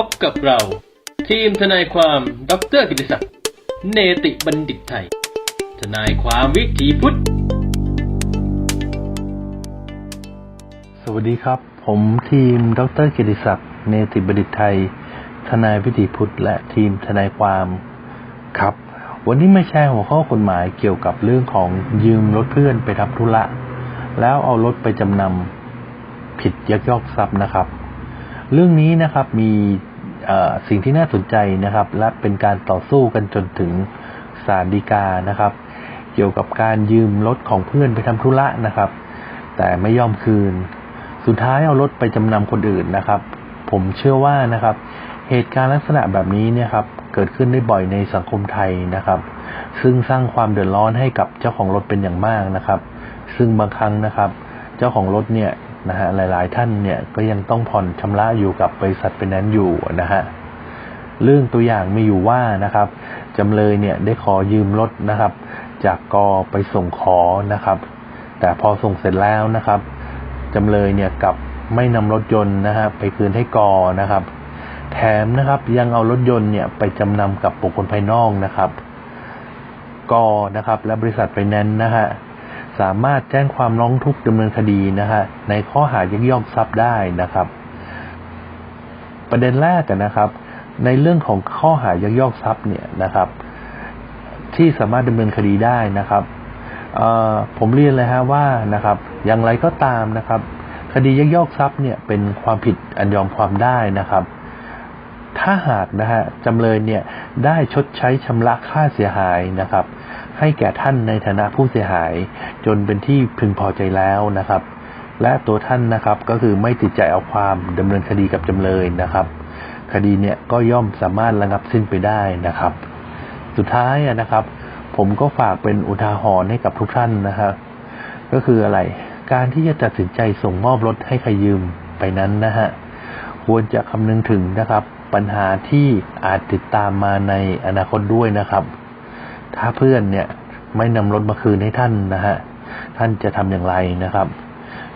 พบกับเรา ทีมทนายความดรกิติศักดิ์เนติบัณฑิตไทย ทนายความวิถีพุทธ สวัสดีครับ ผมทีมดรกียรติศักดิ์เนติบัณฑิตไทย ทนายวิถีพุทธ และทีมทนายความครับ วันนี้มาแชร์หัวข้อกฎหมายเกี่ยวกับเรื่องของยืมรถเพื่อนไปทำธุระ แล้วเอารถไปจำนำผิดยักยอกทรัพย์นะครับ เรื่องนี้นะครับมีสิ่งที่น่าสนใจนะครับ และเป็นการต่อสู้กันจนถึงศาลฎีกานะครับ เกี่ยวกับการยืมรถของเพื่อนไปทำธุระนะครับ แต่ไม่ยอมคืน สุดท้ายเอารถไปจำนำคนอื่นนะครับ ผมเชื่อว่านะครับ เหตุการณ์ลักษณะแบบนี้เนี่ยครับเกิดขึ้นได้บ่อยในสังคมไทยนะครับ ซึ่งสร้างความเดือดร้อนให้กับเจ้าของรถเป็นอย่างมากนะครับ ซึ่งบางครั้งนะครับ เจ้าของรถเนี่ย นะฮะหลายๆ ท่านเนี่ยก็ยังต้องผ่อนชำระอยู่กับบริษัทเป็นนั้นอยู่นะฮะเรื่องตัวอย่างมีอยู่ว่านะครับจำเลยเนี่ยได้ขอยืมรถนะครับ จากกอไปส่งขอนะครับ แต่พอส่งเสร็จแล้วนะครับจำเลยเนี่ยกลับไม่นำรถยนต์นะฮะไปคืนให้กอนะครับ แถมนะครับยังเอารถยนต์เนี่ยไปจำนำกับบุคคลภายนอกนะครับกอนะครับ และบริษัทไฟแนนซ์นะฮะ สามารถแจ้งความร้องทุกข์ดำเนินคดีนะฮะในข้อหายักยอกทรัพย์ได้นะครับ ประเด็นแรกนะครับ ในเรื่องของข้อหายักยอกทรัพย์เนี่ยนะครับ ที่สามารถดำเนินคดีได้นะครับผมเรียนเลยฮะว่านะครับ อย่างไรก็ตามนะครับ คดียักยอกทรัพย์เนี่ยเป็นความผิดอันยอมความได้นะครับ ถ้าหากนะฮะจำเลยเนี่ยได้ชดใช้ชำระค่าเสียหายนะครับ ให้แก่ท่านในฐานะผู้เสียหาย จนเป็นที่พึงพอใจแล้วนะครับ และตัวท่านนะครับก็คือไม่ติดใจเอาความดำเนินคดีกับจำเลยนะครับ คดีเนี่ยก็ย่อมสามารถระงับสิ้นไปได้นะครับ สุดท้ายนะครับ ผมก็ฝากเป็นอุทาหรณ์ให้กับทุกท่านนะครับ ก็คืออะไรการที่จะตัดสินใจส่งมอบรถให้ใครยืมไปนั้นนะฮะควรจะคำนึงถึงนะครับ ปัญหาที่อาจติดตามมาในอนาคตด้วยนะครับ ถ้าเพื่อนเนี่ยไม่นำรถมาคืนให้ท่านนะฮะท่านจะทำอย่างไรนะครับ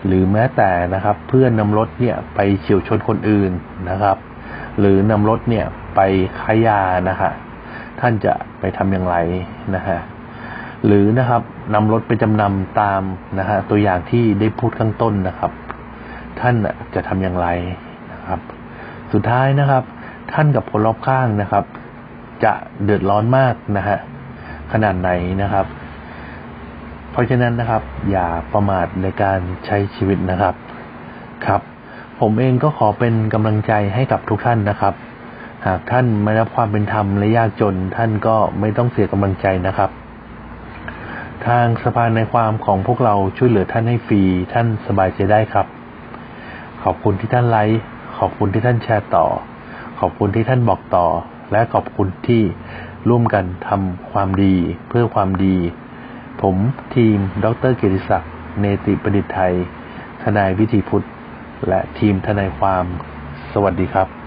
หรือแม้แต่นะครับ เพื่อนนำรถเนี่ยไปเฉียวชนคนอื่นนะครับ หรือนำรถเนี่ยไปขายยานะฮะท่านจะไปทำอย่างไรนะฮะหรือนะครับนำรถไปจำนำตามนะฮะตัวอย่างที่ได้พูดข้างต้นนะครับ ท่านจะทำอย่างไรนะครับ สุดท้ายนะครับ ท่านกับคนรอบข้างนะครับ จะเดือดร้อนมากนะฮะ ขนาดไหนนะครับ เพราะฉะนั้นนะครับ อย่าประมาทในการใช้ชีวิตนะครับครับ ผมเองก็ขอเป็นกำลังใจให้กับทุกท่านนะครับ หากท่านไม่รับความเป็นธรรมและยากจนท่านก็ไม่ต้องเสียกำลังใจนะครับทางสภาในความของพวกเราช่วยเหลือท่านให้ฟรีท่านสบายใจได้ครับ ขอบคุณที่ท่านไลค์ขอบคุณที่ท่านแชร์ต่อ ขอบคุณที่ท่านบอกต่อ และขอบคุณที่ ร่วมกันทำความดีเพื่อความดี ผมทีม ดรเกียรติศักดิ์เนติประดิษฐ์ไทย ทนายวิธีพุทธ และทีมทนายความ สวัสดีครับ